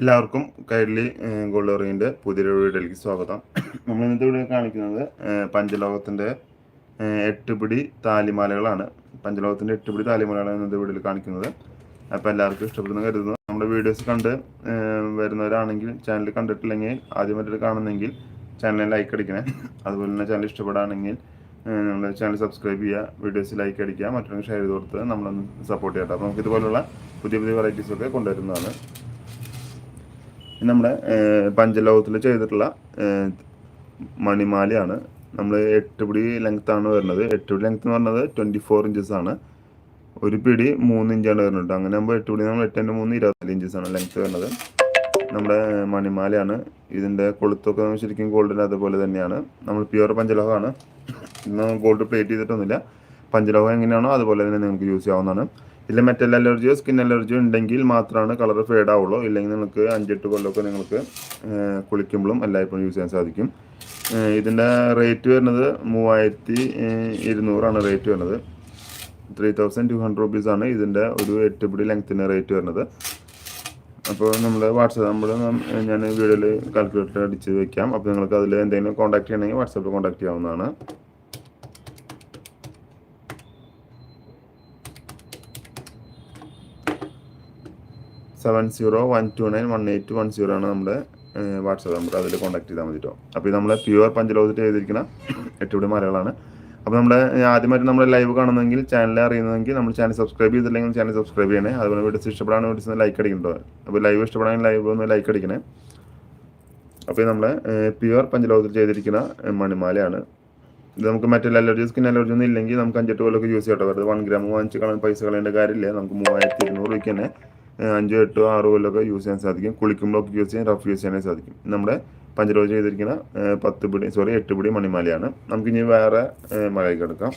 എല്ലാവർക്കും Kairali gold Oriente പുതിയൊരു വീഡിയോയിലേക്ക് സ്വാഗതം. നമ്മൾ ഇന്നത്തെ വീഡിയോ കാണിക്കുന്നത് പഞ്ചലോകത്തിന്റെ എട്ടുപിടി എട്ട് പിടി താലിമാലകളാണ്. പഞ്ചലോകത്തിന്റെ എട്ട് പിടി താലിമാലകളാണ് ഇന്നത്തെ വീഡിയോയിൽ കാണിക്കുന്നത്. അപ്പോൾ എല്ലാവർക്കും ഇഷ്ടപ്പെടുന്ന കരുതുന്നു. നമ്മുടെ വീഡിയോസ് കണ്ട് വരുന്നവരാണെങ്കിൽ ചാനൽ കണ്ടിട്ടില്ലെങ്കിൽ ആദ്യമായിട്ട് കാണുന്നെങ്കിൽ ചാനലിൽ ലൈക്ക് അടിക്കണേ. അതുപോലെ തന്നെ ചാനൽ ഇഷ്ടപ്പെടുകയാണെങ്കിൽ നമ്മുടെ ചാനൽ സബ്സ്ക്രൈബ് ചെയ്യുക വീഡിയോസ് ലൈക്ക് അടിക്കുക മറ്റൊരു ഷെയർ ചെയ്ത് കൊടുത്ത് നമ്മളൊന്ന് സപ്പോർട്ട് ചെയ്യട്ടെ. അപ്പോൾ നമുക്ക് ഇതുപോലുള്ള പുതിയ പുതിയ വെറൈറ്റീസൊക്കെ കൊണ്ടുവരുന്നതാണ്. നമ്മുടെ പഞ്ചലോകത്തിൽ ചെയ്തിട്ടുള്ള മണിമാലയാണ്. നമ്മൾ എട്ട് പിടി ലെങ്ത്താണ് വരുന്നത്. എട്ട് പിടി ലെങ്ത് എന്ന് പറഞ്ഞത് ട്വന്റി ഫോർ ഇഞ്ചസ് ആണ്. ഒരു പിടി മൂന്ന് ഇഞ്ചാണ് വരുന്നത് അങ്ങനെ ആകുമ്പോൾ എട്ട് പിടി നമ്മൾ എട്ടിന്റെ മൂന്ന് ഇരുപത്തിനാല് ഇഞ്ചസ് ആണ് ലെങ്ത് വരുന്നത്. നമ്മുടെ മണിമാലയാണ്. ഇതിന്റെ കൊളുത്തൊക്കെ ശരിക്കും ഗോൾഡിന് അതുപോലെ തന്നെയാണ്. നമ്മൾ പ്യുവർ പഞ്ചലോഹമാണ് ഇന്ന് ഗോൾഡ് പ്ലേറ്റ് ചെയ്തിട്ടൊന്നുമില്ല. പഞ്ചലോഹം എങ്ങനെയാണോ അതുപോലെ തന്നെ നിങ്ങൾക്ക് യൂസ് ചെയ്യാവുന്നതാണ്. ഇതിൽ മെറ്റൽ അലർജിയോ സ്കിൻ അലർജിയോ ഉണ്ടെങ്കിൽ മാത്രമാണ് കളർ ഫേഡ് ആവുള്ളൂ. ഇല്ലെങ്കിൽ നിങ്ങൾക്ക് അഞ്ചെട്ട് കൊല്ലമൊക്കെ നിങ്ങൾക്ക് കുളിക്കുമ്പോഴും എല്ലായ്പ്പോഴും യൂസ് ചെയ്യാൻ സാധിക്കും. ഇതിന്റെ റേറ്റ് വരുന്നത് മൂവായിരത്തി ഇരുന്നൂറാണ് റേറ്റ് വരുന്നത്. ത്രീ തൗസൻഡ് ടു ഹൺഡ്രഡ് റുപ്പീസാണ് ഇതിന്റെ ഒരു എട്ട് പിടി ലെങ്ത്തിന് റേറ്റ് വരുന്നത്. അപ്പോൾ നമ്മൾ വാട്സപ്പ് നമ്മൾ ഞാൻ വീഡിയോയിൽ കാൽക്കുലേറ്റർ അടിച്ച് വെക്കാം. അപ്പോൾ നിങ്ങൾക്ക് അതിൽ എന്തെങ്കിലും കോൺടാക്ട് ചെയ്യണമെങ്കിൽ വാട്സപ്പിൽ കോൺടാക്ട് ചെയ്യാവുന്നതാണ്. Seven zero one two nine one eight one zero ആണ് നമ്മുടെ വാട്സാപ്പ് നമ്പർ. അതിൽ കോൺടാക്ട് ചെയ്താൽ മതി കേട്ടോ അപ്പോൾ ഇത് നമ്മളെ പ്യുവർ പഞ്ചലോകത്തിൽ ചെയ്തിരിക്കുന്ന എട്ടുപിടി മലയാളമാണ്. അപ്പോൾ നമ്മുടെ ആദ്യമായിട്ട് നമ്മുടെ ലൈവ് കാണുന്നെങ്കിൽ ചാനൽ അറിയുന്നതെങ്കിൽ നമ്മൾ ചാനൽ സബ്സ്ക്രൈബ് ചെയ്തില്ലെങ്കിൽ ചാനൽ സബ്സ്ക്രൈബ് ചെയ്യണേ. അതുപോലെ വീഡിയോസ് ഇഷ്ടപ്പെടാൻ വീഡിയോസ് ലൈക്ക് അടിക്കണ്ടോ അപ്പോൾ ലൈവ് ഇഷ്ടപ്പെടാൻ ലൈവ് ഒന്ന് ലൈക്ക് അടിക്കണേ. അപ്പോൾ നമ്മളെ പ്യുവർ പഞ്ചലോകത്തിൽ ചെയ്തിരിക്കുന്ന മണിമാലയാണ്. ഇത് നമുക്ക് മറ്റുള്ള അലർജി സ്കിൻ അലർജി ഒന്നും ഇല്ലെങ്കിൽ നമുക്ക് അഞ്ചെട്ട് കൊല്ലമൊക്കെ യൂസ് ചെയ്യട്ടോ വെറുതെ വൺ ഗ്രാം വാങ്ങിച്ച് കളയാൻ പൈസ കളയേണ്ട കാര്യമില്ല. നമുക്ക് മൂവായിരത്തി ഇരുന്നൂറ് രൂപയ്ക്ക് തന്നെ അഞ്ചോ എട്ടോ ആറോ കൊല്ലമൊക്കെ യൂസ് ചെയ്യാൻ സാധിക്കും. കുളിക്കുമ്പോഴൊക്കെ യൂസ് ചെയ്യാൻ റഫ് യൂസ് ചെയ്യാനേ സാധിക്കും. നമ്മുടെ പഞ്ചരോജ് ചെയ്തിരിക്കുന്ന പത്ത് പിടി സോറി എട്ട് പിടി മണിമാലയാണ്. നമുക്ക് ഇനി വേറെ മലയിലേക്ക് എടുക്കാം.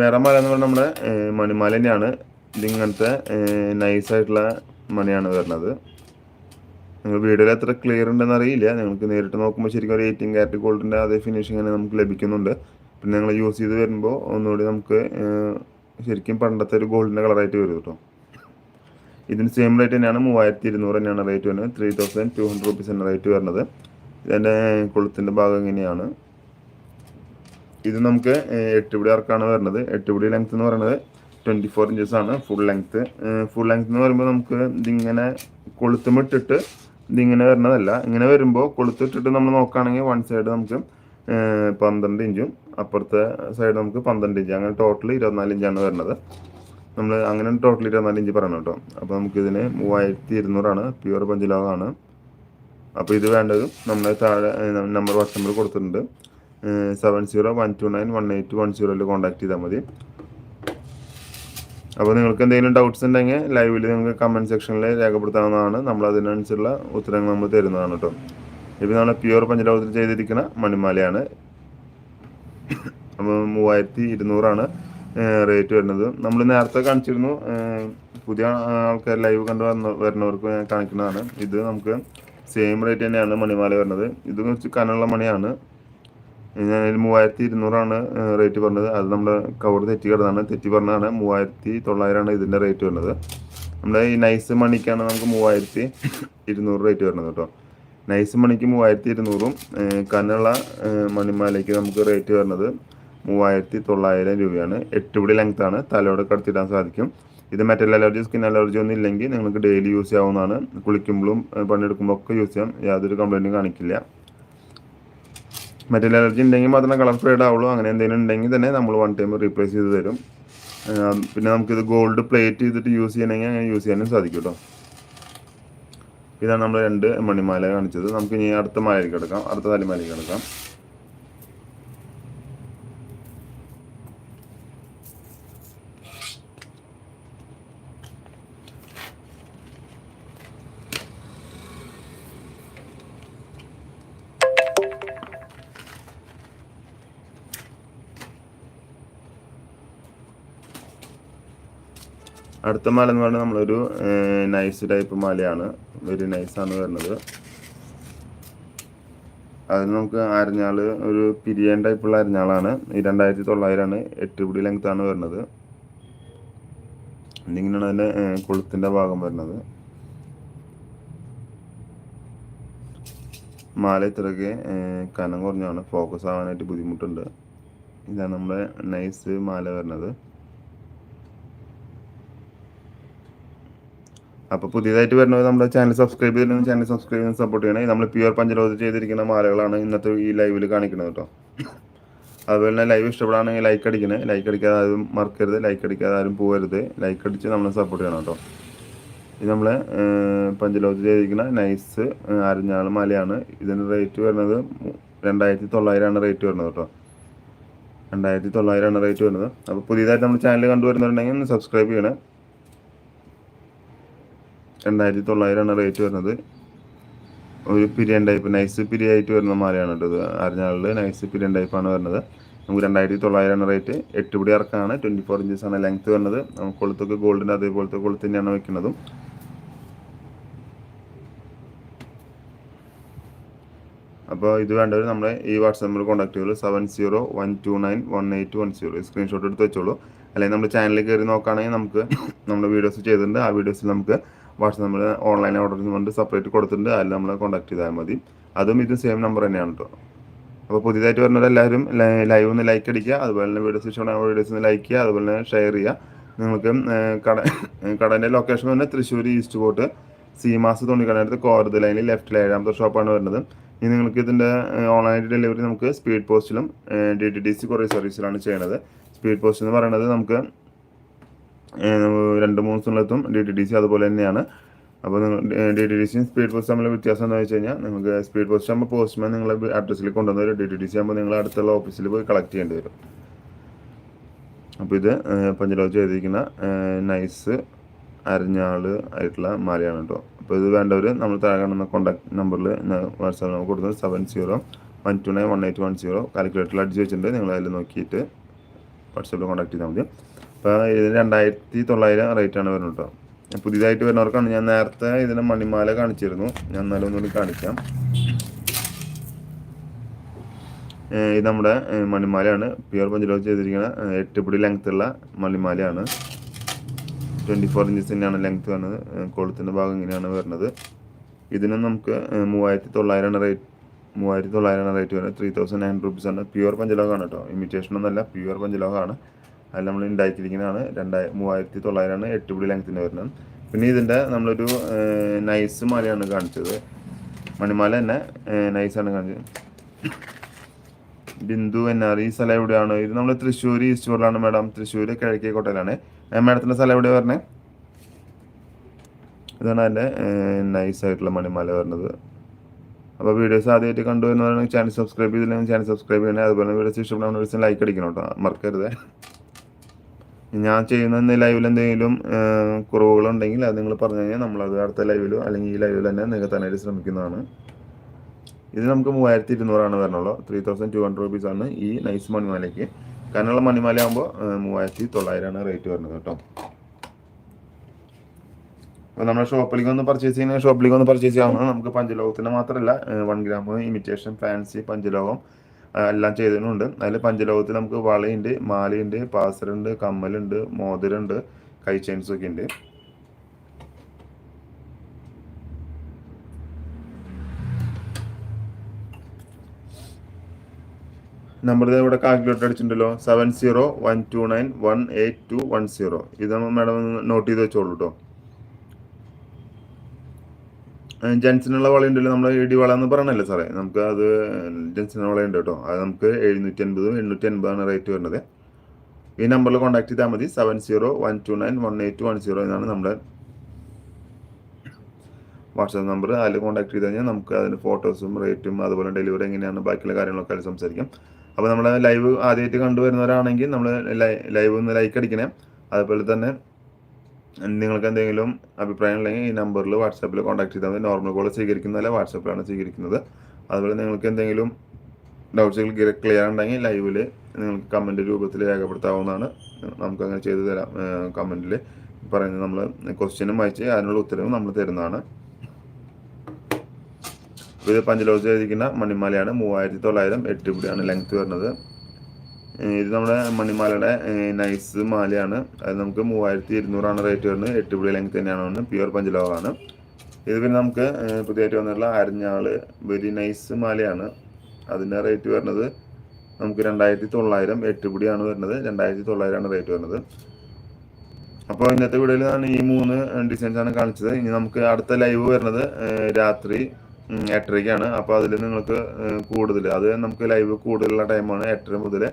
വേറെ മല എന്ന് പറഞ്ഞാൽ നമ്മുടെ മണിമാല തന്നെയാണ്. ഇതിങ്ങനത്തെ നൈസായിട്ടുള്ള മണിയാണ് വരുന്നത്. നിങ്ങൾ വീഡിയോയിൽ എത്ര ക്ലിയർ ഉണ്ടെന്ന് അറിയില്ല. നിങ്ങൾക്ക് നേരിട്ട് നോക്കുമ്പോൾ ശരിക്കും ഒരു എയ്റ്റീൻ ക്യാരറ്റ് ഗോൾഡിന്റെ അതേ ഫിനിഷിങ് തന്നെ നമുക്ക് ലഭിക്കുന്നുണ്ട്. പിന്നെ നിങ്ങൾ യൂസ് ചെയ്ത് വരുമ്പോൾ ഒന്നുകൂടി നമുക്ക് ശരിക്കും പണ്ടത്തെ ഒരു ഗോൾഡിന്റെ കളറായിട്ട് വരും കേട്ടോ ഇതിന് സെയിം റേറ്റ് തന്നെയാണ് മൂവായിരത്തി ഇരുന്നൂറ് തന്നെയാണ് റേറ്റ് വരുന്നത്. Three thousand two hundred rupees തന്നെ റേറ്റ് വരുന്നത്. ഇതിന്റെ കൊളുത്തിന്റെ ഭാഗം ഇങ്ങനെയാണ്. ഇത് നമുക്ക് എട്ടുപിടി എട്ട് പിടി ആർക്കാണ് വരുന്നത്. എട്ട് പിടി ലെങ്ത് എന്ന് പറയുന്നത് ട്വന്റി ഫോർ ഇഞ്ചസ് ആണ് ഫുൾ ലെങ്ത് ഫുൾ ലെങ്ത് എന്ന് പറയുമ്പോൾ നമുക്ക് ഇതിങ്ങനെ കൊളുത്തുമിട്ടിട്ട് ഇതിങ്ങനെ വരുന്നതല്ല. ഇങ്ങനെ വരുമ്പോൾ കൊളുത്തിട്ടിട്ട് നമ്മൾ നോക്കുകയാണെങ്കിൽ വൺ സൈഡ് നമുക്ക് പന്ത്രണ്ട് ഇഞ്ചും അപ്പുറത്തെ സൈഡ് നമുക്ക് പന്ത്രണ്ട് ഇഞ്ച്. അങ്ങനെ ടോട്ടൽ ഇരുപത്തിനാല് ഇഞ്ചാണ് വരുന്നത്. നമ്മൾ അങ്ങനെ ടോട്ടൽ ഇരുപത്തിനാല് ഇഞ്ച് പറയണം കേട്ടോ അപ്പോൾ നമുക്കിതിന് മൂവായിരത്തി ഇരുന്നൂറാണ്. പ്യുവർ പഞ്ചലോകമാണ് അപ്പോൾ ഇത് വേണ്ടത് നമ്മൾ താഴെ നമ്പർ വാട്സപ്പിൽ കൊടുത്തിട്ടുണ്ട്. Seven zero one two nine one eight one സീറോയിൽ കോൺടാക്ട് ചെയ്താൽ മതി. അപ്പോൾ നിങ്ങൾക്ക് എന്തെങ്കിലും ഡൗട്ട്സ് ഉണ്ടെങ്കിൽ ലൈവിൽ നിങ്ങൾക്ക് കമന്റ് സെക്ഷനിൽ രേഖപ്പെടുത്താവുന്നതാണ്. നമ്മൾ അതിനനുസരിച്ചുള്ള ഉത്തരങ്ങൾ നമ്മൾ തരുന്നതാണ് കേട്ടോ. ഇപ്പോൾ നമ്മൾ പ്യുവർ പഞ്ചലോകത്തിൽ ചെയ്തിരിക്കുന്ന മണിമാലയാണ്. അപ്പോൾ മൂവായിരത്തി ഇരുന്നൂറാണ് റേറ്റ് വരുന്നത്. നമ്മൾ നേരത്തെ കാണിച്ചിരുന്നു പുതിയ ആൾക്കാർ ലൈവ് കണ്ടു വന്ന വരുന്നവർക്ക് ഞാൻ കാണിക്കുന്നതാണ്. ഇത് നമുക്ക് സെയിം റേറ്റ് തന്നെയാണ് മണിമാല വരുന്നത്. ഇത് കുറച്ച് കനുള്ള മണിയാണ്. ഞാൻ അതിൽ മൂവായിരത്തി ഇരുന്നൂറാണ് റേറ്റ് പറഞ്ഞത്. അത് നമ്മുടെ കവർ തെറ്റി കിടന്നാണ് തെറ്റി പറഞ്ഞതാണ് മൂവായിരത്തി തൊള്ളായിരമാണ് ഇതിന്റെ റേറ്റ് വരുന്നത്. നമ്മുടെ ഈ നൈസ് മണിക്കാണ് നമുക്ക് മൂവായിരത്തി ഇരുന്നൂറ് റേറ്റ് വരുന്നത് കേട്ടോ. നൈസ് മണിക്ക് മൂവായിരത്തി ഇരുന്നൂറും കനുള്ള മണിമാലയ്ക്ക് നമുക്ക് റേറ്റ് വരുന്നത് മൂവായിരത്തി തൊള്ളായിരം രൂപയാണ്. എട്ട് പിടി ലെങ്ത് ആണ്. തലയോടെ കടത്തിടാൻ സാധിക്കും. ഇത് മെറ്റൽ അലർജി സ്കിൻ അലർജി ഒന്നും ഇല്ലെങ്കിൽ നിങ്ങൾക്ക് ഡെയിലി യൂസ് ചെയ്യാവുന്നതാണ്. കുളിക്കുമ്പോഴും പണിയെടുക്കുമ്പോഴൊക്കെ യൂസ് ചെയ്യാം. യാതൊരു കംപ്ലൈന്റും കാണിക്കില്ല. മെറ്റൽ അലർജി ഉണ്ടെങ്കിൽ മാത്രമേ കളർ ഫേഡ് ആവുള്ളൂ. അങ്ങനെ എന്തെങ്കിലും ഉണ്ടെങ്കിൽ തന്നെ നമ്മൾ വൺ ടൈം റീപ്ലേസ് ചെയ്ത് തരും. പിന്നെ നമുക്കിത് ഗോൾഡ് പ്ലേറ്റ് ചെയ്തിട്ട് യൂസ് ചെയ്യണമെങ്കിൽ അങ്ങനെ യൂസ് ചെയ്യാനും സാധിക്കും കേട്ടോ ഇതാണ് നമ്മൾ രണ്ട് മണിമാല കാണിച്ചത്. നമുക്ക് ഇനി അടുത്ത മാലയിലേക്ക് എടുക്കാം അടുത്ത തലമാലയിലേക്ക് എടുക്കാം അടുത്ത മാല എന്ന് പറഞ്ഞാൽ നമ്മളൊരു നൈസ് ടൈപ്പ് മാലയാണ്. വെരി നൈസാണ് വരുന്നത്. അതിന് നമുക്ക് അരഞ്ഞാൾ ഒരു പിരിയൻ ടൈപ്പുള്ള അരഞ്ഞാളാണ്. ഈ രണ്ടായിരത്തി തൊള്ളായിരമാണ് എട്ട് പിടി ലെങ്ത്താണ് വരുന്നത്. ഇങ്ങനെയാണ് അതിന്റെ കൊളുത്തിന്റെ ഭാഗം വരുന്നത്. മാല ഇത്രയ്ക്ക് കനം കുറഞ്ഞാണ് ഫോക്കസ് ആവാനായിട്ട് ബുദ്ധിമുട്ടുണ്ട്. ഇതാണ് നമ്മുടെ നൈസ് മാല വരുന്നത്. അപ്പോൾ പുതിയതായിട്ട് വരുന്നത് നമ്മുടെ ചാനൽ സബ്സ്ക്രൈബ് ചെയ്തിരുന്ന ചാനൽ സബ്സ്ക്രൈബ് ചെയ്ത് സപ്പോർട്ട് ചെയ്യണേ. നമ്മൾ പ്യുവർ പഞ്ചലോധ ചെയ്തിരിക്കുന്ന മാലകളാണ് ഇന്നത്തെ ഈ ലൈവിൽ കാണിക്കുന്നത് കേട്ടോ. അതുപോലെ തന്നെ ലൈവ് ഇഷ്ടപ്പെടുകയാണെങ്കിൽ ലൈക്ക് അടിക്കണേ. ലൈക്ക് അടിക്കാതെ ആരും മറക്കരുത്. ലൈക്ക് അടിക്കാതെ ആരും പോകരുത്. ലൈക്ക് അടിച്ച് നമ്മളെ സപ്പോർട്ട് ചെയ്യണം കേട്ടോ. ഇത് നമ്മൾ പഞ്ചലോധ ചെയ്തിരിക്കുന്ന നൈസ് അരഞ്ഞാൾ മലയാണ്. ഇതിന് റേറ്റ് വരുന്നത് രണ്ടായിരത്തി തൊള്ളായിരമാണ് റേറ്റ് വരുന്നത് കേട്ടോ. രണ്ടായിരത്തി തൊള്ളായിരമാണ് റേറ്റ് വരുന്നത്. അപ്പോൾ പുതിയതായിട്ട് നമ്മൾ ചാനൽ കണ്ടുവരുന്നുണ്ടെങ്കിൽ ഒന്ന് സബ്സ്ക്രൈബ് ചെയ്യണേ. രണ്ടായിരത്തി തൊള്ളായിരമാണ് റേറ്റ് വരുന്നത്. ഒരു പിരിയൻ ടൈപ്പ് നൈസ് പിരി ആയിട്ട് വരുന്ന മാലയാണ് കേട്ടോ ഇത്. അറിഞ്ഞാളിൽ നൈസ് പിരിയൻ ടൈപ്പാണ് വരുന്നത്. നമുക്ക് രണ്ടായിരത്തി തൊള്ളായിരമാണ് റേറ്റ് എട്ട് പിടി ഇറക്കാണ് ട്വന്റി ഫോർ ഇഞ്ചസ് ആണ് ലെങ്ത് വരുന്നത്. നമുക്ക് കൊളുത്തൊക്കെ ഗോൾഡിന്റെ അതേപോലത്തെ കൊളുത്ത് തന്നെയാണ് വെക്കുന്നതും. അപ്പോൾ ഇത് വേണ്ടവർ നമ്മളെ ഈ വാട്സാപ്പ് നമ്പർ കോൺടാക്ട് ചെയ്യുള്ളൂ seven zero one two nine one eight one zero screenshot എടുത്ത് വെച്ചോളൂ. അല്ലെങ്കിൽ നമ്മുടെ ചാനലിൽ കയറി നോക്കുകയാണെങ്കിൽ നമുക്ക് നമ്മുടെ വീഡിയോസ് ചെയ്തിട്ടുണ്ട്. ആ വീഡിയോസിൽ നമുക്ക് വാട്സാപ്പ് നമ്മൾ ഓൺലൈൻ ഓർഡർ ചെയ്യുന്നുണ്ട് സെപ്പറേറ്റ് കൊടുത്തിട്ടുണ്ട്. അതിൽ നമ്മളെ കോൺടാക്ട് ചെയ്താൽ മതി. അതും ഇതും സെയിം നമ്പർ തന്നെയാണ് കേട്ടോ അപ്പോൾ പുതിയതായിട്ട് വരുന്നവരെല്ലാവരും ലൈവ് ഒന്ന് ലൈക്ക് അടിക്കുക. അതുപോലെ തന്നെ വീഡിയോസ് ഇഷ്ടമാണ് വീഡിയോസ് ഒന്ന് ലൈക്ക് ചെയ്യുക. അതുപോലെ തന്നെ ഷെയർ ചെയ്യുക. നിങ്ങൾക്ക് കട കടന്റെ ലൊക്കേഷൻ തന്നെ തൃശ്ശൂർ ഈസ്റ്റ് പോട്ട് സീമാസ് തുണിക്കടയുടെ കോരത് ലൈനിൽ ലെഫ്റ്റിൽ ഏഴാമത്തെ ഷോപ്പാണ് വരുന്നത്. ഇനി നിങ്ങൾക്ക് ഇതിന്റെ ഓൺലൈൻ ഡെലിവറി നമുക്ക് സ്പീഡ് പോസ്റ്റിലും ഡി ടി ഡി സി കുറേ സർവീസിലാണ് ചെയ്യണത്. സ്പീഡ് പോസ്റ്റ് എന്ന് പറയുന്നത് നമുക്ക് രണ്ട് മൂന്ന് സ്ഥലത്തും ഡി ടി ഡി സി അതുപോലെ തന്നെയാണ്. അപ്പോൾ നിങ്ങൾ ഡി ടി ഡി സിയും സ്പീഡ് പോസ്റ്റ് തമ്മിൽ വ്യത്യാസം എന്ന് വെച്ച് കഴിഞ്ഞാൽ നിങ്ങൾക്ക് സ്പീഡ് പോസ്റ്റ് ആകുമ്പോൾ പോസ്റ്റ്മാൻ നിങ്ങളെ അഡ്രസ്സിൽ കൊണ്ടുവന്ന് വരും ഡി ടി ഡി സി ആകുമ്പോൾ നിങ്ങൾ അടുത്തുള്ള ഓഫീസിൽ പോയി കളക്ട് ചെയ്യേണ്ടി വരും. അപ്പോൾ ഇത് പഞ്ചലോജ് ചെയ്തിരിക്കുന്ന നൈസ് അരഞ്ഞാൾ ആയിട്ടുള്ള മാലയാണ് കേട്ടോ അപ്പോൾ ഇത് വേണ്ടവർ നമ്മൾ താഴെ കാണുന്ന കോൺടാക്ട് നമ്പറിൽ വാട്സാപ്പ് നമുക്ക് കൊടുക്കുന്നത് seven zero one two nine one eight one zero കാൽക്കുലേറ്ററിൽ അടിച്ച് വെച്ചിട്ടുണ്ട്. നിങ്ങൾ അതിൽ നോക്കിയിട്ട് വാട്സാപ്പിൽ കോൺടാക്ട് ചെയ്താൽ മതി. അപ്പോൾ ഇതിന് രണ്ടായിരത്തി തൊള്ളായിരം റേറ്റാണ് വരുന്നത് കേട്ടോ. പുതിയതായിട്ട് വരുന്നവർക്കാണ് ഞാൻ നേരത്തെ ഇതിന് മണിമാല കാണിച്ചിരുന്നു. ഞാൻ എന്നാലും ഒന്നുകൂടി കാണിക്കാം. ഇത് നമ്മുടെ മണിമാലയാണ്. പ്യുവർ പഞ്ചലോജ് ചെയ്തിരിക്കുന്ന എട്ട് പിടി ലെങ്ത്തുള്ള മണിമാലയാണ്. ട്വന്റി ഫോർ ഇഞ്ചസ് തന്നെയാണ് ലെങ്ത് വരുന്നത് കൊളുത്തിന്റെ ഭാഗം ഇങ്ങനെയാണ് വരുന്നത്. ഇതിന് നമുക്ക് മൂവായിരത്തി തൊള്ളായിരമാണ് റേറ്റ് മൂവായിരത്തി തൊള്ളായിരമാണ് റേറ്റ് വരുന്നത്. ത്രീ തൗസൻഡ് നയൻ റുപ്പീസാണ് പ്യുവർ പഞ്ചലോകമാണ് കേട്ടോ. ഇമിറ്റേഷൻ ഒന്നല്ല പ്യുവർ പഞ്ചലോകമാണ് അതിൽ നമ്മൾ ഉണ്ടാക്കിയിരിക്കുന്നതാണ്. രണ്ടായി മൂവായിരത്തി തൊള്ളായിരമാണ് എട്ട് പിടി ലെങ്ത്തിന് വരുന്നത്. പിന്നെ ഇതിന്റെ നമ്മളൊരു നൈസ് മാലയാണ് കാണിച്ചത്. മണിമാല തന്നെ നൈസാണ് കാണിച്ചത്. ബിന്ദു എൻ ആർ ഈ സ്ഥലം എവിടെയാണ്? ഇത് നമ്മൾ തൃശ്ശൂർ ഈസ്റ്റ് മാഡം. തൃശ്ശൂർ കിഴക്കേക്കോട്ടയിലാണ് മാഡത്തിന്റെ സ്ഥലം എവിടെയാണ് വരണേ? ഇതാണ് അതിന്റെ നൈസായിട്ടുള്ള മണിമാല വരുന്നത് അപ്പോൾ വീഡിയോസ് ആദ്യമായിട്ട് കണ്ടു എന്ന് പറയുന്നത് ചാനൽ സബ്സ്ക്രൈബ് ചെയ്തില്ലെങ്കിൽ ചാനൽ സബ്സ്ക്രൈബ് ചെയ്യണേ. അതുപോലെ വീഡിയോസ് ഇഷ്ടപ്പെടുന്ന ലൈക്ക് അടിക്കണം കേട്ടോ. മറക്കരുത്. ഞാൻ ചെയ്യുന്ന ലൈവിൽ എന്തെങ്കിലും കുറവുകളുണ്ടെങ്കിൽ അത് നിങ്ങൾ പറഞ്ഞു കഴിഞ്ഞാൽ നമ്മളത് അടുത്ത ലൈവിലോ അല്ലെങ്കിൽ ഈ ലൈവിൽ തന്നെ നികത്താനായിട്ട് ശ്രമിക്കുന്നതാണ്. ഇത് നമുക്ക് മൂവായിരത്തി ഇരുന്നൂറാണ് വരണുള്ളൂ. Three thousand two hundred rupees ആണ് ഈ നൈസ് മണിമാലയ്ക്ക് കനുള്ള മണിമാല ആകുമ്പോൾ മൂവായിരത്തി തൊള്ളായിരമാണ് റേറ്റ് വരുന്നത് കേട്ടോ. അപ്പോൾ നമ്മുടെ ഷോപ്പിലേക്ക് ഒന്ന് പർച്ചേസ് ചെയ്യുന്ന ഷോപ്പിലേക്ക് ഒന്ന് പർച്ചേസ് ചെയ്യാവുന്നത് നമുക്ക് പഞ്ചലോകത്തിന്റെ മാത്രമല്ല വൺ ഗ്രാം ഇമിറ്റേഷൻ ഫാൻസി പഞ്ചലോകം എല്ലാം ചെയ്തിട്ടുണ്ട്. അതിൽ പഞ്ചലോകത്തിൽ നമുക്ക് വളയുണ്ട് മാലയുണ്ട് പാസറുണ്ട് കമ്മലുണ്ട് മോതിരമുണ്ട് കൈ ചെയിൻസൊക്കെ ഉണ്ട്. നമ്പർ ഇവിടെ calculator അടിച്ചിട്ടുണ്ടല്ലോ. Seven zero one two nine one eight two one zero ഇത് മാഡം നോട്ട് ചെയ്ത് വെച്ചോളൂ കേട്ടോ ജെൻസിനുള്ള വള ഉണ്ടല്ലോ നമ്മൾ ഇടി വള എന്ന് പറഞ്ഞല്ലേ സാറേ? നമുക്ക് അത് ജെൻസിനുള്ള ഉണ്ട് കേട്ടോ. അത് നമുക്ക് എഴുന്നൂറ്റി അൻപതും എണ്ണൂറ്റി അൻപതാണ് റേറ്റ് വരുന്നത്. ഈ നമ്പറിൽ കോൺടാക്ട് ചെയ്താൽ മതി. Seven zero one two nine one eight one zero എന്നാണ് നമ്മുടെ വാട്സാപ്പ് നമ്പർ അതിൽ കോൺടാക്ട് ചെയ്ത് കഴിഞ്ഞാൽ നമുക്ക് അതിന് ഫോട്ടോസും റേറ്റും അതുപോലെ ഡെലിവറി എങ്ങനെയാണ് ബാക്കിയുള്ള കാര്യങ്ങളൊക്കെ അതിൽ സംസാരിക്കാം. അപ്പോൾ നമ്മൾ ലൈവ് ആദ്യമായിട്ട് കണ്ടുവരുന്നവരാണെങ്കിൽ നമ്മൾ ലൈവ് ഒന്ന് ലൈക്ക് അടിക്കണേ. അതുപോലെ തന്നെ നിങ്ങൾക്ക് എന്തെങ്കിലും അഭിപ്രായം ഉണ്ടെങ്കിൽ ഈ നമ്പറിൽ വാട്സാപ്പിൽ കോൺടാക്ട് ചെയ്താൽ മതി. നോർമൽ കോൾ സ്വീകരിക്കുന്നതല്ല വാട്സാപ്പിലാണ് സ്വീകരിക്കുന്നത്. അതുപോലെ നിങ്ങൾക്ക് എന്തെങ്കിലും ഡൗട്ട്സുകൾ ക്ലിയർ ഉണ്ടെങ്കിൽ ലൈവിൽ നിങ്ങൾക്ക് കമന്റ് രൂപത്തിൽ രേഖപ്പെടുത്താവുന്നതാണ്. നമുക്ക് അങ്ങനെ ചെയ്തു തരാം കമന്റിൽ പറയുന്നത് നമ്മൾ ക്വസ്റ്റ്യനും വായിച്ച് അതിനുള്ള ഉത്തരവും നമ്മൾ തരുന്നതാണ്. ഇത് പഞ്ചലോസ് ചെയ്തിരിക്കുന്ന മണിമാലയാണ്. മൂവായിരത്തി തൊള്ളായിരം എട്ട് പിടിയാണ് ലെങ്ത് വരുന്നത്. ഇത് നമ്മുടെ മണിമാലയുടെ നൈസ് മാലയാണ്. അത് നമുക്ക് മൂവായിരത്തി ഇരുന്നൂറാണ് റേറ്റ് വരുന്നത്. എട്ട് പിടി ലെങ്ത് തന്നെയാണ് വരുന്നത് പ്യുവർ പഞ്ചലോകമാണ് ഇത് പിന്നെ നമുക്ക് പുതിയതായിട്ട് വന്നിട്ടുള്ള അരഞ്ഞാൾ വെരി നൈസ് മാലയാണ്. അതിന്റെ റേറ്റ് വരുന്നത് നമുക്ക് രണ്ടായിരത്തി തൊള്ളായിരം എട്ട് പിടിയാണ് വരുന്നത്. രണ്ടായിരത്തി തൊള്ളായിരമാണ് റേറ്റ് വരുന്നത്. അപ്പോൾ ഇന്നത്തെ വീഡിയോയിലാണ് ഈ മൂന്ന് ഡിസൈൻസ് ആണ് കാണിച്ചത്. ഇനി നമുക്ക് അടുത്ത ലൈവ് വരുന്നത് രാത്രി എട്ടരയ്ക്കാണ്. അപ്പോൾ അതിൽ നിങ്ങൾക്ക് കൂടുതൽ അത് നമുക്ക് ലൈവ് കൂടുതലുള്ള ടൈമാണ് എട്ടര മുതൽ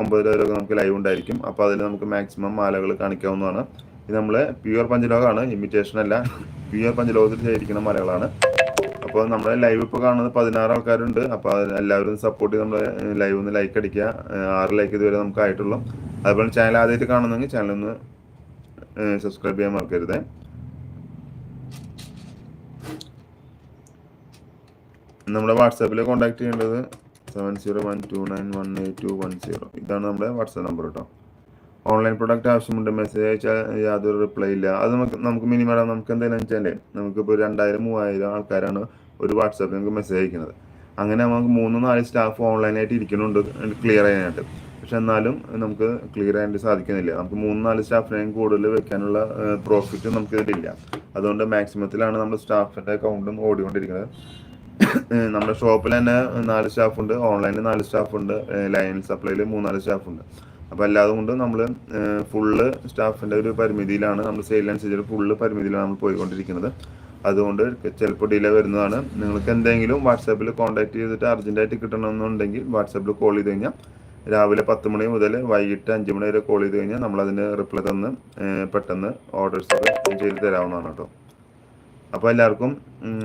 ഒമ്പതര വരെ നമുക്ക് ലൈവ് ഉണ്ടായിരിക്കും. അപ്പോൾ അതിൽ നമുക്ക് മാക്സിമം മാലകൾ കാണിക്കാവുന്നതാണ്. ഇത് നമ്മൾ പ്യുവർ പഞ്ചലോകമാണ് ഇമിറ്റേഷൻ അല്ല. പ്യുവർ പഞ്ചലോകത്തിൽ ചെയ്തിരിക്കുന്ന മാലകളാണ്. അപ്പോൾ നമ്മുടെ ലൈവ് ഇപ്പോൾ കാണുന്നത് പതിനാറ് ആൾക്കാരുണ്ട്. അപ്പോൾ എല്ലാവരും സപ്പോർട്ട് ചെയ്ത് നമ്മുടെ ലൈവ് ഒന്ന് ലൈക്ക് അടിക്കുക. ആറ് ലൈക്ക് ഇതുവരെ നമുക്ക് ആയിട്ടുള്ളൂ. അതുപോലെ ചാനൽ ആദ്യമായിട്ട് കാണുന്നെങ്കിൽ ചാനൽ ഒന്ന് സബ്സ്ക്രൈബ് ചെയ്യാൻ മറക്കരുത്. നമ്മുടെ വാട്സാപ്പിൽ കോൺടാക്ട് ചെയ്യേണ്ടത് seven zero one two nine one eight two one zero ഇതാണ് നമ്മുടെ വാട്സാപ്പ് നമ്പർ കേട്ടോ ഓൺലൈൻ പ്രൊഡക്റ്റ് ആവശ്യമുണ്ട് മെസ്സേജ് അയച്ചാൽ യാതൊരു റിപ്ലൈ ഇല്ല. അത് നമുക്ക് നമുക്ക് മിനിമം നമുക്ക് എന്തെങ്കിലും വെച്ചാലേ നമുക്കിപ്പോൾ രണ്ടായിരം മൂവായിരം ആൾക്കാരാണ് ഒരു വാട്സാപ്പിൽ നമുക്ക് മെസ്സേജ് അയക്കുന്നത്. അങ്ങനെ നമുക്ക് മൂന്ന് നാല് സ്റ്റാഫ് ഓൺലൈനായിട്ട് ഇരിക്കുന്നുണ്ട് ക്ലിയർ ചെയ്യാനായിട്ട്. പക്ഷെ എന്നാലും നമുക്ക് ക്ലിയർ ചെയ്യാനായിട്ട് സാധിക്കുന്നില്ല. നമുക്ക് മൂന്ന് നാല് സ്റ്റാഫിനെയും കൂടുതൽ വെക്കാനുള്ള പ്രോഫിറ്റ് നമുക്ക് ഇതിലില്ല അതുകൊണ്ട് മാക്സിമത്തിലാണ് നമ്മുടെ സ്റ്റാഫിന്റെ അക്കൗണ്ടും ഓടിക്കൊണ്ടിരിക്കുന്നത്. നമ്മുടെ ഷോപ്പിൽ തന്നെ നാല് സ്റ്റാഫുണ്ട് ഓൺലൈനിൽ നാല് സ്റ്റാഫുണ്ട് ലൈൻ സപ്ലൈയിൽ മൂന്നാൽ സ്റ്റാഫുണ്ട് അപ്പോൾ അല്ലാതെ കൊണ്ട് നമ്മൾ ഫുള്ള് സ്റ്റാഫിന്റെ ഒരു പരിമിതിയിലാണ് നമ്മൾ സെയിൽ അനുസരിച്ച് ഫുള്ള് പരിമിതിയിലാണ് നമ്മൾ പോയിക്കൊണ്ടിരിക്കുന്നത്. അതുകൊണ്ട് ചിലപ്പോൾ ഡിലേ വരുന്നതാണ്. നിങ്ങൾക്ക് എന്തെങ്കിലും വാട്സാപ്പിൽ കോൺടാക്ട് ചെയ്തിട്ട് അർജന്റായിട്ട് കിട്ടണമെന്നുണ്ടെങ്കിൽ വാട്സാപ്പിൽ കോൾ ചെയ്ത് കഴിഞ്ഞാൽ രാവിലെ പത്ത് മണി മുതൽ വൈകിട്ട് അഞ്ച് മണി വരെ കോൾ ചെയ്ത് കഴിഞ്ഞാൽ നമ്മളതിന് റിപ്ലൈ തന്ന് പെട്ടെന്ന് ഓർഡേഴ്സ് ചെയ്ത് തരാവുന്നതാണ് കേട്ടോ. അപ്പോൾ എല്ലാവർക്കും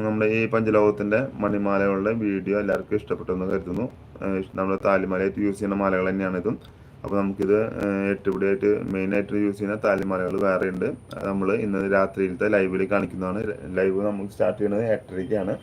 നമ്മുടെ ഈ പഞ്ചലോകത്തിന്റെ മണിമാലകളുടെ വീഡിയോ എല്ലാവർക്കും ഇഷ്ടപ്പെട്ടെന്ന് കരുതുന്നു. നമ്മുടെ നമ്മൾ താലിമാലയായിട്ട് യൂസ് ചെയ്യുന്ന മാലകൾ തന്നെയാണ് ഇതും. അപ്പോൾ നമുക്കിത് എട്ടുപിടിയായിട്ട് മെയിനായിട്ട് യൂസ് ചെയ്യുന്ന താലിമാലകൾ വേറെ ഉണ്ട്. നമ്മൾ ഇന്ന് രാത്രിയിലത്തെ ലൈവിൽ കാണിക്കുന്നതാണ്. ലൈവ് നമുക്ക് സ്റ്റാർട്ട് ചെയ്യുന്നത് എട്ടരയ്ക്കാണ്.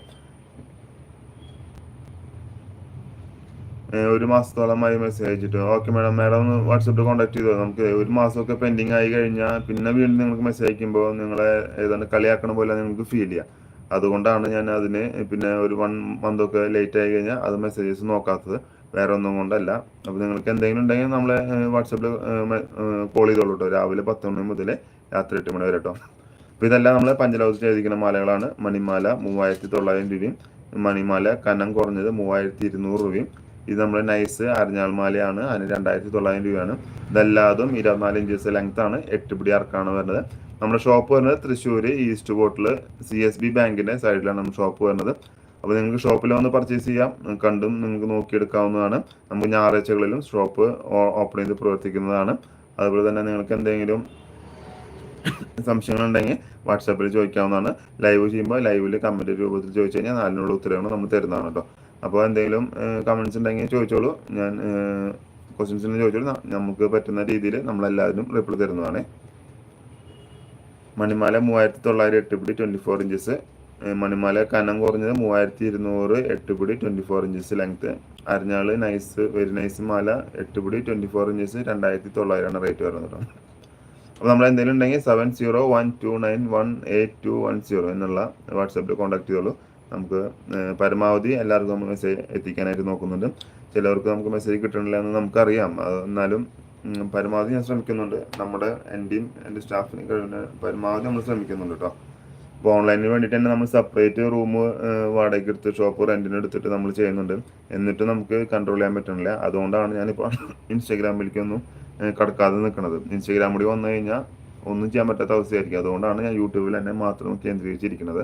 ഒരു മാസത്തോളമായി മെസ്സേജ് അയച്ചിട്ട്. ഓക്കെ മാഡം മാഡം ഒന്ന് വാട്സപ്പിൽ കോൺടാക്ട് ചെയ്തോ? നമുക്ക് ഒരു മാസമൊക്കെ പെൻഡിങ് ആയി കഴിഞ്ഞാൽ പിന്നെ വീണ്ടും നിങ്ങൾക്ക് മെസ്സേജ് അയക്കുമ്പോൾ നിങ്ങളെ ഏതാണ്ട് കളിയാക്കണ പോലെ നിങ്ങൾക്ക് ഫീൽ ചെയ്യാം. അതുകൊണ്ടാണ് ഞാൻ അതിന് പിന്നെ ഒരു വൺ മന്തൊക്കെ ലേറ്റ് ആയി കഴിഞ്ഞാൽ അത് മെസ്സേജസ് നോക്കാത്തത്. വേറെ ഒന്നും കൊണ്ടല്ല. അപ്പോൾ നിങ്ങൾക്ക് എന്തെങ്കിലും ഉണ്ടെങ്കിൽ നമ്മളെ വാട്സപ്പിൽ കോൾ ചെയ്തോളൂ കേട്ടോ രാവിലെ പത്ത് മണി മുതൽ രാത്രി എട്ട് മണി വരെ കേട്ടോ അപ്പോൾ ഇതെല്ലാം നമ്മൾ പഞ്ചലോകത്ത് എഴുതിക്കുന്ന മാലകളാണ്. മണിമാല മൂവായിരത്തി തൊള്ളായിരം രൂപയും മണിമാല കനം കുറഞ്ഞത് മൂവായിരത്തി ഇരുന്നൂറ് രൂപയും ഇത് നമ്മൾ നൈസ് അരഞ്ഞാൾ മാലയാണ്. അതിന് രണ്ടായിരത്തി തൊള്ളായിരം രൂപയാണ്. ഇതെല്ലാതും ഇരുപത്തിനാല് ഇഞ്ചസ് ലെങ്ത് ആണ്. എട്ട് പിടി ഇറക്കാണ് വരുന്നത്. നമ്മുടെ ഷോപ്പ് വരുന്നത് Thrissur east bottle C S B ബാങ്കിന്റെ സൈഡിലാണ് നമ്മുടെ ഷോപ്പ് വരുന്നത്. അപ്പോൾ നിങ്ങൾക്ക് ഷോപ്പിൽ വന്ന് പർച്ചേസ് ചെയ്യാം. കണ്ടും നിങ്ങൾക്ക് നോക്കിയെടുക്കാവുന്നതാണ്. നമുക്ക് ഞായറാഴ്ചകളിലും ഷോപ്പ് ഓപ്പൺ ചെയ്ത് പ്രവർത്തിക്കുന്നതാണ്. അതുപോലെ തന്നെ നിങ്ങൾക്ക് എന്തെങ്കിലും സംശയങ്ങളുണ്ടെങ്കിൽ വാട്സാപ്പിൽ ചോദിക്കാവുന്നതാണ്. ലൈവ് ചെയ്യുമ്പോൾ ലൈവിൽ കമന്റ് രൂപത്തിൽ ചോദിച്ചു കഴിഞ്ഞാൽ നാലിനുള്ള ഉത്തരവുകൾ നമ്മൾ തരുന്നതാണ് കേട്ടോ. അപ്പോൾ എന്തെങ്കിലും കമൻസ് ഉണ്ടെങ്കിൽ ചോദിച്ചോളൂ. ഞാൻ ക്വസ്റ്റ്യൻസിന് ചോദിച്ചോളൂ. നമുക്ക് പറ്റുന്ന രീതിയിൽ നമ്മളെല്ലാവരും റിപ്ലൈ തരുന്നതാണ്. മണിമാല മൂവായിരത്തി തൊള്ളായിരം എട്ട് പിടി ട്വന്റി ഫോർ ഇഞ്ചസ് മണിമാല കനം കുറഞ്ഞത് മൂവായിരത്തി ഇരുന്നൂറ് എട്ട് പിടി ട്വന്റി ഫോർ ഇഞ്ചസ് ലെങ്ത്ത് അരഞ്ഞാൾ നൈസ് വെരി നൈസ് മാല എട്ട് പിടി ട്വന്റി ഫോർ ഇഞ്ചസ് രണ്ടായിരത്തി തൊള്ളായിരമാണ് റേറ്റ് വരുന്നത് അപ്പോൾ നമ്മൾ എന്തെങ്കിലും ഉണ്ടെങ്കിൽ seven zero one two nine one eight two one zero എന്നുള്ള വാട്സാപ്പിൽ കോൺടാക്ട് ചെയ്തോളൂ. നമുക്ക് പരമാവധി എല്ലാവർക്കും നമ്മൾ മെസ്സേജ് എത്തിക്കാനായിട്ട് നോക്കുന്നുണ്ട്. ചിലവർക്ക് നമുക്ക് മെസ്സേജ് കിട്ടണില്ല എന്ന് നമുക്കറിയാം. എന്നാലും പരമാവധി ഞാൻ ശ്രമിക്കുന്നുണ്ട്. നമ്മുടെ എന്റെയും എന്റെ സ്റ്റാഫിനും കഴിയുന്ന പരമാവധി നമ്മൾ ശ്രമിക്കുന്നുണ്ട് കേട്ടോ അപ്പോൾ ഓൺലൈനിന് വേണ്ടിയിട്ട് തന്നെ നമ്മൾ സെപ്പറേറ്റ് റൂം വാടകയ്ക്ക് എടുത്ത് ഷോപ്പ് റെന്റിന് എടുത്തിട്ട് നമ്മൾ ചെയ്യുന്നുണ്ട്. എന്നിട്ട് നമുക്ക് കൺട്രോൾ ചെയ്യാൻ പറ്റണില്ല. അതുകൊണ്ടാണ് ഞാനിപ്പോൾ ഇൻസ്റ്റാഗ്രാമിലേക്കൊന്നും കടക്കാതെ നിൽക്കുന്നത് ഇൻസ്റ്റാഗ്രാം കൂടി വന്നു കഴിഞ്ഞാൽ ഒന്നും ചെയ്യാൻ പറ്റാത്ത അവസ്ഥയായിരിക്കും. അതുകൊണ്ടാണ് ഞാൻ യൂട്യൂബിൽ തന്നെ മാത്രം കേന്ദ്രീകരിച്ചിരിക്കുന്നത്.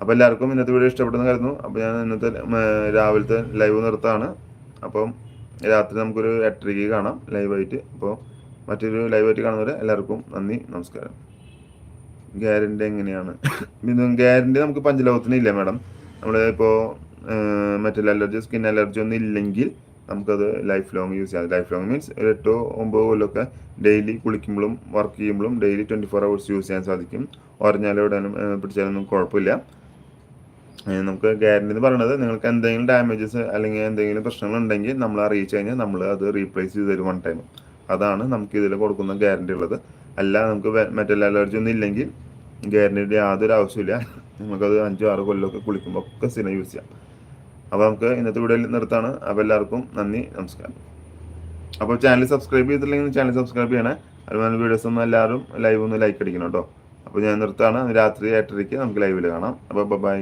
അപ്പോൾ എല്ലാവർക്കും ഇന്നത്തെ വീഡിയോ ഇഷ്ടപ്പെടുന്ന കരുതുന്നു. അപ്പോൾ ഞാൻ ഇന്നത്തെ രാവിലത്തെ ലൈവ് നിർത്താണ്. അപ്പം രാത്രി നമുക്കൊരു എട്ടരയ്ക്ക് കാണാം ലൈവായിട്ട്. അപ്പോൾ മറ്റൊരു ലൈവായിട്ട് കാണുന്നവരെ എല്ലാവർക്കും നന്ദി നമസ്കാരം. ഗ്യാരണ്ടി എങ്ങനെയാണ്? ഗ്യാരണ്ടി നമുക്ക് പഞ്ചലോകത്തിന് ഇല്ല മാഡം. നമ്മൾ ഇപ്പോൾ മറ്റുള്ള അലർജി സ്കിൻ അലർജി ഒന്നും ഇല്ലെങ്കിൽ നമുക്കത് ലൈഫ് ലോങ് യൂസ് ചെയ്യാം. ലൈഫ് ലോങ് മീൻസ് ഒരു എട്ടോ ഒമ്പതോ കൊല്ലമൊക്കെ ഡെയിലി കുളിക്കുമ്പോഴും വർക്ക് ചെയ്യുമ്പോഴും daily twenty four hours use ചെയ്യാൻ സാധിക്കും. ഉറഞ്ഞാലും എവിടെയാലും പിടിച്ചാലൊന്നും കുഴപ്പമില്ല. നമുക്ക് ഗ്യാരണ്ടി എന്ന് പറയുന്നത് നിങ്ങൾക്ക് എന്തെങ്കിലും ഡാമേജസ് അല്ലെങ്കിൽ എന്തെങ്കിലും പ്രശ്നങ്ങൾ ഉണ്ടെങ്കിൽ നമ്മൾ അറിയിച്ചു കഴിഞ്ഞാൽ നമ്മൾ അത് റീപ്ലേസ് ചെയ്ത് തരും വൺ ടൈം അതാണ് നമുക്ക് ഇതിൽ കൊടുക്കുന്ന ഗ്യാരണ്ടി ഉള്ളത്. അല്ല നമുക്ക് മെറ്റൽ അലർജി ഒന്നും ഇല്ലെങ്കിൽ ഗ്യാരണ്ടിയുടെ യാതൊരു ആവശ്യമില്ല നമുക്കത് അഞ്ചോ ആറ് കൊല്ലമൊക്കെ കുളിക്കുമ്പോൾ ഒക്കെ സ്ഥിരം യൂസ് ചെയ്യാം. അപ്പോൾ നമുക്ക് ഇന്നത്തെ വീഡിയോയിൽ നിർത്താണ്. അപ്പോൾ എല്ലാവർക്കും നന്ദി നമസ്കാരം. അപ്പോൾ ചാനൽ സബ്സ്ക്രൈബ് ചെയ്തിട്ടില്ലെങ്കിൽ ചാനൽ സബ്സ്ക്രൈബ് ചെയ്യണേ. അതുപോലെ വീഡിയോസ് ഒന്നും എല്ലാവരും ലൈവ് ഒന്ന് ലൈക്ക് അടിക്കണം കേട്ടോ അപ്പോൾ ഞാൻ നിർത്താണ്. രാത്രി എട്ടരയ്ക്ക് നമുക്ക് ലൈവിൽ കാണാം. അപ്പോൾ ബൈ